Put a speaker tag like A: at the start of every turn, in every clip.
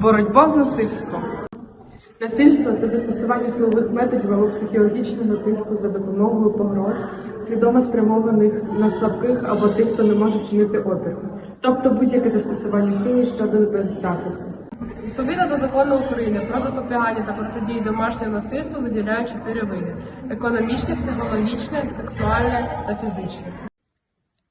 A: Боротьба з насильством.
B: Насильство це застосування силових методів або психологічного тиску за допомогою погроз, свідомо спрямованих на слабких або тих, хто не може чинити опір, тобто будь-яке застосування сили щодо беззахисних.
C: Відповідно до закону України про запобігання та протидії домашнього насильству виділяють чотири види: економічне, психологічне, сексуальне та фізичне.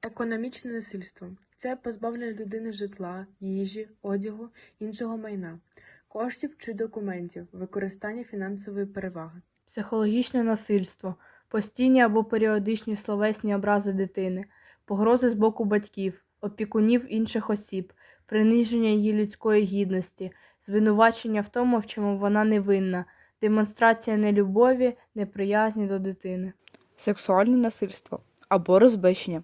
D: Економічне насильство це позбавлення людини житла, їжі, одягу, іншого майна, коштів чи документів, використання фінансової переваги.
E: Психологічне насильство, постійні або періодичні словесні образи дитини, погрози з боку батьків, опікунів інших осіб, приниження її людської гідності, звинувачення в тому, в чому вона не винна, демонстрація нелюбові, неприязні до дитини.
F: сексуальне насильство або розбещення,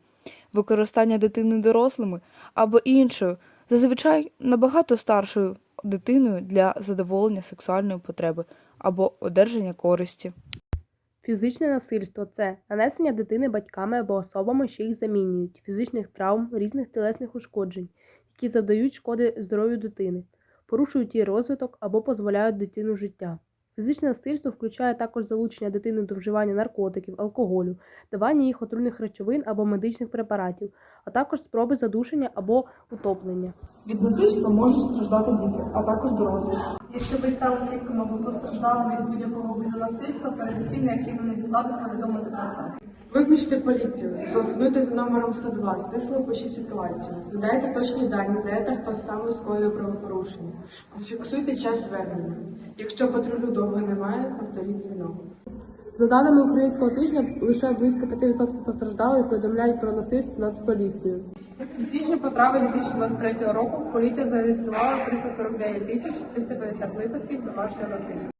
F: використання дитини дорослими або іншою, зазвичай набагато старшою дитиною для задоволення сексуальної потреби або одержання користі.
E: Фізичне насильство це нанесення дитини батьками або особами, що їх замінюють, фізичних травм, різних тілесних ушкоджень, які завдають шкоди здоров'ю дитини, порушують її розвиток або позбавляють дитину життя. Фізичне насильство включає також залучення дитини до вживання наркотиків, алкоголю, давання їх отруйних речовин або медичних препаратів, а також спроби задушення або утоплення.
B: Від насильства можуть страждати діти, а також дорослі.
C: Якщо ви стали свідком або постраждали від будь-якого виду насильства, передусім необхідно невідкладно повідомити про це.
B: Викличте поліцію, зателефонуйте за номером 102, стисло опишіть ситуацію, додайте точні дані, де та хто саме скоїв правопорушення. Зафіксуйте час звернення. Якщо патрулю довго немає, повторіть дзвінок.
C: За даними українського тижня, лише близько 5% постраждалих повідомляють про насильство над поліцією. З січні по травень 2023 року поліція зареєструвала 349 тисяч 350 випадків домашнього насильства.